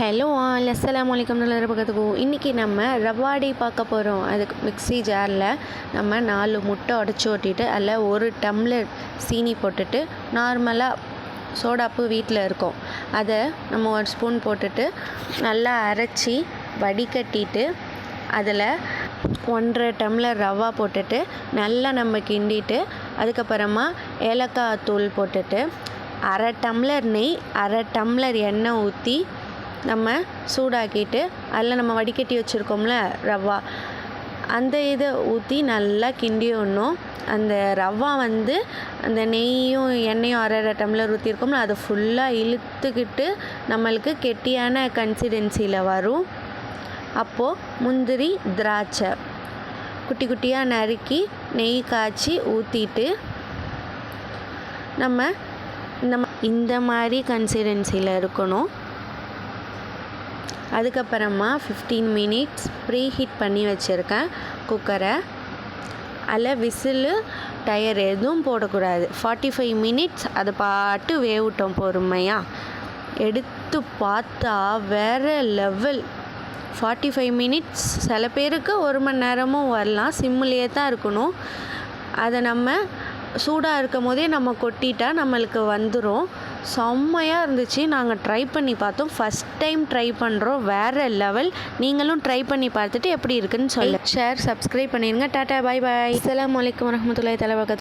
Hello all அஸ்லாம் வலைக்கம் நல்லா பக்கத்துக்கும் இன்றைக்கி நம்ம ரவாடி பார்க்க போகிறோம் அதுக்கு மிக்ஸி ஜாரில் நம்ம நாலு முட்டை உடச்சி ஓட்டிட்டு அதில் ஒரு டம்ளர் சீனி போட்டுட்டு நார்மலாக சோடாப்பு வீட்டில் இருக்கும். அதை நம்ம ஒரு ஸ்பூன் போட்டுட்டு நல்லா அரைச்சி வடிகட்டிட்டு அதில் ஒன்றரை டம்ளர் ரவா போட்டுட்டு நல்லா நம்ம கிண்டிட்டு அதுக்கப்புறமா ஏலக்காய் தூள் போட்டுட்டு அரை டம்ளர் நெய் அரை டம்ளர் எண்ணெய் ஊற்றி நம்ம சூடாக்கிட்டு அதில் நம்ம வடிகட்டி வச்சுருக்கோம்ல ரவா. அந்த இதை ஊற்றி நல்லா கிண்டி விடணும். அந்த ரவா வந்து அந்த நெய்யும் எண்ணெயும் அரை அரை டம்ளர் ஊற்றிருக்கோம்ல அதை ஃபுல்லாக இழுத்துக்கிட்டு நம்மளுக்கு கெட்டியான கன்சிடென்சியில் வரும். அப்போது முந்திரி திராட்சை குட்டி குட்டியாக நறுக்கி நெய் காய்ச்சி ஊற்றிட்டு நம்ம இந்த இந்த மாதிரி கன்சிடென்சியில் இருக்கணும். அதுக்கப்புறமா ஃபிஃப்டீன் மினிட்ஸ் ப்ரீ ஹீட் பண்ணி வச்சுருக்கேன் குக்கரை அதில் விசிலு டயர் எதுவும் போடக்கூடாது. ஃபார்ட்டி ஃபைவ் மினிட்ஸ் அதை பாட்டு வேவிட்டோம் பொறுமையாக எடுத்து பார்த்தா வேறு லெவல் ஃபார்ட்டி ஃபைவ் மினிட்ஸ் சில பேருக்கு ஒரு மணி நேரமும் வரலாம். சிம்முலேயே தான் இருக்கணும். அதை நம்ம சூடாக இருக்கும் போதே நம்ம கொட்டிட்டா நம்மளுக்கு வந்துடும் செம்மையாக இருந்துச்சு. நாங்கள் ட்ரை பண்ணி பார்த்தோம். ஃபஸ்ட் டைம் ட்ரை பண்ணுறோம் வேறு லெவல் நீங்களும் ட்ரை பண்ணி பார்த்துட்டு எப்படி இருக்குன்னு சொல்ல ஷேர் சப்ஸ்கிரைப் பண்ணிடுங்க டாட்டா பாய் பாய் அஸ்ஸலாமு அலைக்கும் வரஹ்மத்துல்லாஹி தஆலா வபரகாத்துஹு